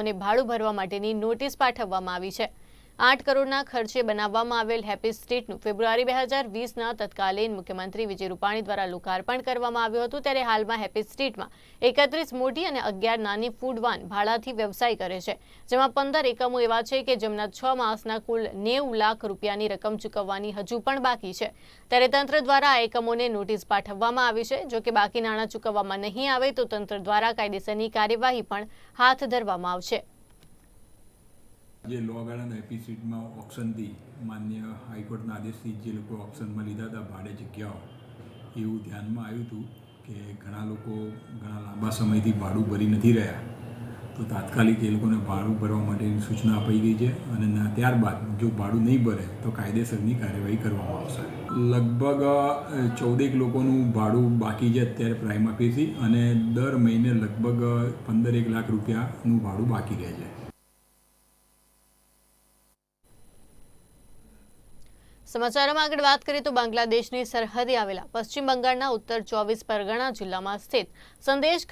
એકમોને ભાડું ભરવા માટેની નોટિસ પાઠવવામાં આવી છે. આઠ કરોડના ખર્ચે બનાવવામાં આવેલ હેપી સ્ટ્રીટનું ફેબ્રુઆરી બે હજાર વીસના તત્કાલીન મુખ્યમંત્રી વિજય રૂપાણી દ્વારા લોકાર્પણ કરવામાં આવ્યું હતું. ત્યારે હાલમાં હેપી સ્ટ્રીટમાં એકત્રીસ મોટી અને અગિયાર નાની ફૂડ વાન ભાડાથી વ્યવસાય કરે છે. જેમાં પંદર એકમો એવા છે કે જેમના છ માસના કુલ નેવું લાખ રૂપિયાની રકમ ચૂકવવાની હજુ પણ બાકી છે. ત્યારે તંત્ર દ્વારા આ એકમોને નોટિસ પાઠવવામાં આવી છે. જો કે બાકી નાણાં ચૂકવવામાં નહીં આવે તો તંત્ર દ્વારા કાયદેસરની કાર્યવાહી પણ હાથ ધરવામાં આવશે. જે લો ગાર્ડન એપી સીટમાં ઓપ્શનથી માન્ય હાઈકોર્ટના આદેશથી જે લોકો ઓપ્શનમાં લીધા હતા ભાડે જગ્યાઓ, એવું ધ્યાનમાં આવ્યું હતું કે ઘણા લોકો ઘણા લાંબા સમયથી ભાડું ભરી નથી રહ્યા. તો તાત્કાલિક એ લોકોને ભાડું ભરવા માટેની સૂચના અપાઈ ગઈ છે અને ત્યારબાદ જો ભાડું નહીં ભરે તો કાયદેસરની કાર્યવાહી કરવામાં આવશે. લગભગ ચૌદેક લોકોનું ભાડું બાકી છે અત્યારે પ્રાઇમ ફીસી અને દર મહિને લગભગ પંદર એક લાખ રૂપિયાનું ભાડું બાકી રહે છે. સમાચારોમાં આગળ વાત કરીએ તો બાંગ્લાદેશની સરહદે આવેલા પશ્ચિમ બંગાળના ઉત્તર ચોવીસ પરગણા જિલ્લામાં સ્થિત સંદેશ